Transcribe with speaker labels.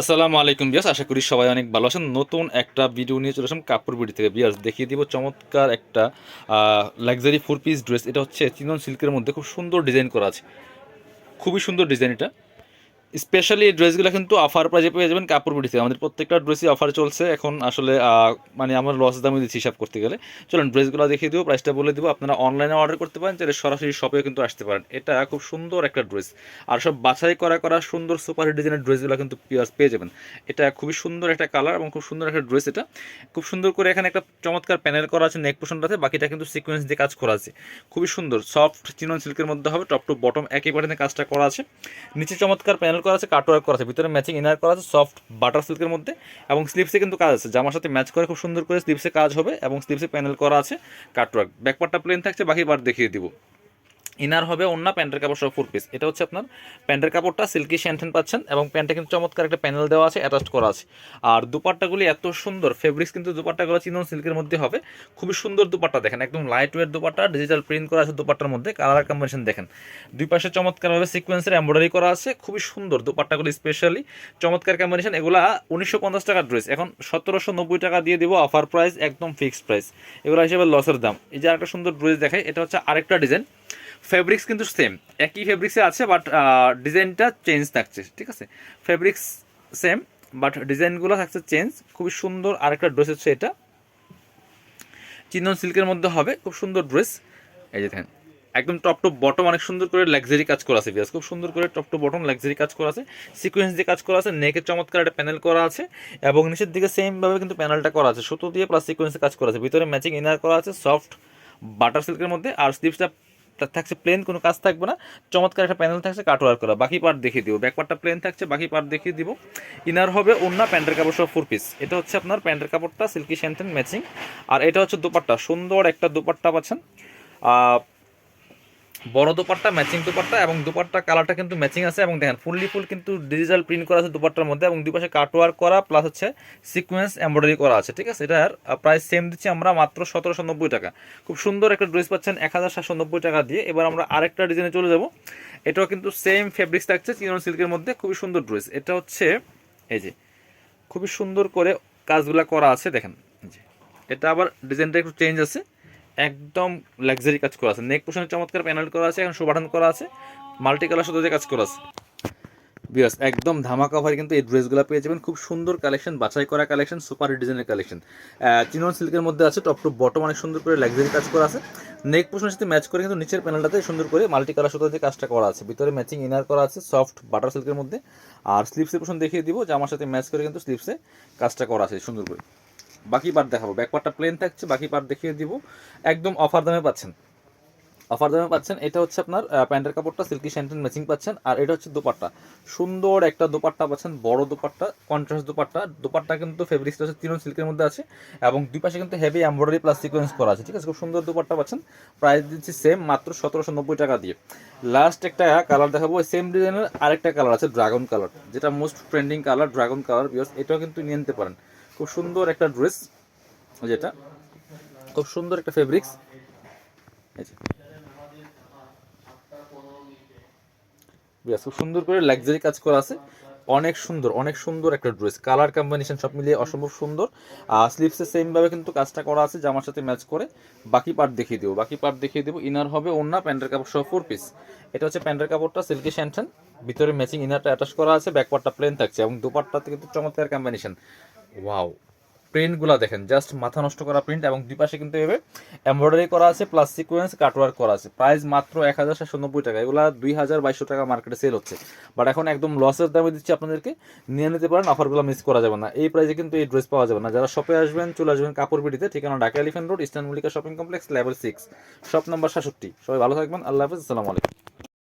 Speaker 1: আসসালামু আলাইকুম বিয়াস আশা করি সবাই অনেক ভালো আছেন। নতুন একটা ভিডিও নিয়ে চলে আসলাম কাপড় বিড়ি থেকে। বিয়াস দেখিয়ে দিব চমৎকার একটা লাক্সারি ফোর পিস ড্রেস এটা হচ্ছে চিনন সিল্কের মধ্যে খুব সুন্দর ডিজাইন করা আছে। খুবই সুন্দর ডিজাইন এটা। স্পেশালি এই ড্রেসগুলো কিন্তু অফার প্রাইজে পেয়ে যাবেন কাপড় আমাদের প্রত্যেকটা ড্রেসই অফার চলছে। এখন আসলে মানে আমরা লস দামে দিচ্ছি হিসাব করতে গেলে। চলুন, ড্রেসগুলো দেখিয়ে দেবো প্রাইসটা বলে দেবো। আপনারা অনলাইনে অর্ডার করতে পারেন, চাইলে সরাসরি শপেও কিন্তু আসতে পারেন। এটা খুব সুন্দর একটা ড্রেস। আর সব বাছাই করা করা সুন্দর সুপার ডিজাইনের ড্রেসগুলো কিন্তু পেয়ে যাবেন। এটা খুবই সুন্দর একটা কালার এবং খুব সুন্দর একটা ড্রেস এটা। খুব সুন্দর করে এখানে একটা চমৎকার প্যানেল করা আছে নেক পোশনটাতে বাকিটা কিন্তু সিকোয়েন্স দিয়ে কাজ করা আছে। খুবই সুন্দর। সফট চিনন সিল্কের মধ্যে হবে টপ টু বটম একই প্যাটার্নে কাজটা করা আছে। নিচে চমৎকার প্যানেল করা আছে কাটওয়ার্ক করা আছে, ভিতরে ম্যাচিং ইনার করা আছে সফট বাটার সিল্কের মধ্যে এবং স্লিপসে কিন্তু কাজ আছে। জামার সাথে ম্যাচ করে খুব সুন্দর করে স্লিপসে কাজ হবে এবং স্লিপসে প্যানেল করা আছে কাটওয়ার্ক ব্যাকপার্টটা প্লেন থাকছে, বাকি পার্ট দেখিয়ে দিব। ইনার হবে অন্য প্যান্টের কাপড় সহ ফোর পিস এটা হচ্ছে আপনার প্যান্টের কাপড়টা সিল্কি শ্যান্টেন পাচ্ছেন এবং প্যান্টে কিন্তু চমৎকার একটা প্যানেল দেওয়া আছে অ্যাটাচ করা আছে। আর দুপাট্টাগুলি এত সুন্দর ফেব্রিক্স কিন্তু দুপাট্টাগুলো চিনন সিল্কের মধ্যে হবে। খুবই সুন্দর দুপাট্টা দেখেন, একদম light weight dupatta digital print করা আছে দুপাট্টার মধ্যে কালার কম্বিনেশন দেখেন। দুই পাশে চমৎকারভাবে সিকোয়েন্সের এমব্রয়ডারি করা আছে, খুবই সুন্দর দুপাট্টাগুলি স্পেশালি চমৎকার কম্বিনেশন এগুলা উনিশশো পঞ্চাশ টাকার ড্রেস এখন সতেরোশো নব্বই টাকা দিয়ে দিব অফার প্রাইস একদম ফিক্সড প্রাইস এগুলো হিসেবে লসের দাম। এই যে একটা সুন্দর ড্রেস দেখায় এটা হচ্ছে আরেকটা ডিজাইন ফেব্রিক্স কিন্তু সেম একই ফেব্রিক্সে আছে বাট ডিজাইনটা চেঞ্জ থাকছে, ঠিক আছে? ফেব্রিক্স সেম বাট ডিজাইনগুলো থাকছে চেঞ্জ খুবই সুন্দর আরেকটা ড্রেস হচ্ছে এটা। চিন্দন সিল্কের মধ্যে হবে, খুব সুন্দর ড্রেস এই যে দেখেন, একদম টপ টু বটম অনেক সুন্দর করে লাক্সারি কাজ করা আছে বিয়াস খুব সুন্দর করে টপ টু বটম লাক্সারি কাজ করা আছে। সিকোয়েন্স দিয়ে কাজ করা আছে নেকের চমৎকার একটা প্যানেল করা আছে, এবং নিচের দিকে সেমভাবে কিন্তু প্যানেলটা করা আছে। সুতো দিয়ে প্লাস সিকোয়েন্সে কাজ করা আছে, ভিতরে ম্যাচিং ইনার করা আছে সফট বাটার সিল্কের মধ্যে, আর স্লিপসটা থাকছে প্লেন কোনো কাজ থাকবে না। চমৎকার একটা প্যানেল থাকছে কাটওয়ার করা। বাকি পার্ট দেখিয়ে দিব। ব্যাক পার্টটা প্লেন থাকছে, বাকি পার্ট দেখিয়ে দিব। ইনার হবে অন্য প্যান্টের কাপড় সহ ফোর পিস এটা হচ্ছে আপনার প্যান্টের কাপড়টা সিল্কি শ্যান্টেন ম্যাচিং আর এটা হচ্ছে দুপাট্টা। সুন্দর একটা দুপাট্টা পাচ্ছেন। বড় দুপাট্টা ম্যাচিং দুপাট্টা এবং দুপাট্টা কালারটা কিন্তু ম্যাচিং আছে এবং দেখেন ফুললি ফুল কিন্তু ডিজিটাল প্রিন্ট করা আছে দুপাট্টার মধ্যে এবং দুই পাশে কাটওয়ার্ক করা প্লাস হচ্ছে সিকোয়েন্স এমব্রয়ডারি করা আছে, ঠিক আছে? এটার প্রাইস সেম দিচ্ছি আমরা মাত্র সতেরোশো নব্বই টাকা। খুব সুন্দর একটা ড্রেস পাচ্ছেন এক হাজার সাতশো নব্বই টাকা দিয়ে। এবার আমরা আরেকটা ডিজাইনে চলে যাব। এটাও কিন্তু সেম ফেব্রিক্স থাকছে চিনন সিল্কের মধ্যে, খুবই সুন্দর ড্রেস এটা হচ্ছে, এই যে, খুবই সুন্দর করে কাজগুলা করা আছে, দেখেন। এটা আবার ডিজাইনটা একটু চেঞ্জ আছে। একদম লাক্সারি কাজ করা আছে। নেক পোশনের চমৎকার প্যানেল করা আছে, এখন শোভাটান করা আছে। মাল্টি কালার সাথে কাজ করা আছে। বিয়াস একদম ধামাকা ভাই কিন্তু এই ড্রেসগুলো পেয়ে যাবেন। খুব সুন্দর কালেকশন বাছাই করা কালেকশন সুপার ডিজাইনের কালেকশন চিনন সিল্কের মধ্যে আছে টপ টু বটম অনেক সুন্দর করে লাক্সারি কাজ করা আছে। নেক পোশনের সাথে ম্যাচ করে কিন্তু নিচের প্যানেলটাতে সুন্দর করে মাল্টি কালার সাথে দিয়ে কাজটা করা আছে। ভিতরে ম্যাচিং ইনার করা আছে সফট বাটার সিল্কের মধ্যে। আর স্লিপসের পোশন দেখিয়ে দিব জামার সাথে ম্যাচ করে কিন্তু স্লিপসে কাজটা করা আছে সুন্দর করে। বাকি পার্ট দেখাবো। ব্যাক প্লেন থাকছে, বাকি পার্ট দেখিয়ে দিব। একদম অফার দামে পাচ্ছেন। অফার দামে পাচ্ছেন, এটা হচ্ছে আপনার প্যান্টের কাপড়টা সিল্কি শ্যান্টেন ম্যাচিং পাচ্ছেন, আর এটা হচ্ছে দোপাট্টা। সুন্দর একটা দোপাট্টা পাচ্ছেন, বড় দোপাট্টা কন্ট্রাস্ট দোপাট্টা। দোপাট্টা কিন্তু ফেব্রিক্সটা হচ্ছে তিন সিল্কের মধ্যে আছে, এবং দুই পাশে কিন্তু হেভি এমব্রয়ডারি প্লাস সিকোয়েন্স করা আছে, ঠিক আছে? খুব সুন্দর দোপাট্টা পাচ্ছেন। প্রাইস দিচ্ছি সেম মাত্র সতেরোশো নব্বই টাকা দিয়ে। লাস্ট একটা কালার দেখাবো সেম ডিজাইনের আরেকটা কালার আছে ড্রাগন কালার যেটা most trending colour dragon colour because এটাও কিন্তু নিয়ে নিতে পারেন। খুব সুন্দর একটা ড্রেস, যেটা। খুব সুন্দর একটা ফেব্রিক্স খুব সুন্দর করে লাক্সারি কাজ করা আছে। অনেক সুন্দর অনেক সুন্দর একটা ড্রেস। কালার কম্বিনেশন সব মিলিয়ে অসম্ভব সুন্দর। আর সেম ভাবে কিন্তু কাজটা করা আছে, জামার সাথে ম্যাচ করে। বাকি পার্ট দেখিয়ে দেবো, বাকি পার্ট দেখিয়ে দেবো। ইনার হবে অন্য প্যান্টের কাপড় সহ ফোর পিস এটা হচ্ছে প্যান্টের কাপড়টা সিল্কি শ্যান্টেন ভিতরে ম্যাচিং ইনারটা অ্যাটাচ করা আছে ব্যাক পার্টটা প্লেন থাকছে এবং দুপাট্টাতে কিন্তু চমৎকার কম্বিনেশন ওয়াও প্রিন্টগুলো দেখেন জাস্ট মাথা নষ্ট করা প্রিন্ট এবং দুই পাশে কিন্তু এভাবে এমব্রয়ডারি করা আছে প্লাস সিকোয়েন্স কাটওয়ার্ক করা আছে। প্রাইস মাত্র এক হাজার সাতশো নব্বই টাকা। এগুলো দুই হাজার বাইশশো টাকা মার্কেটে সেল হচ্ছে। বাট এখন একদম লসের দামে দিচ্ছি আপনাদেরকে। নিয়ে নিতে পারেন অফারগুলো মিস করা যাবে না। এই প্রাইসে কিন্তু এই ড্রেস পাওয়া যাবে না। যারা শপে আসবেন, চলে আসবেন কাপড় বিডিতে ঠিকানা Dhaka elephant road eastern Mallika shopping complex level six shop number সাতষট্টি। সবাই ভালো থাকবেন, আল্লাহ হাফিজ, আসসালামু আলাইকুম।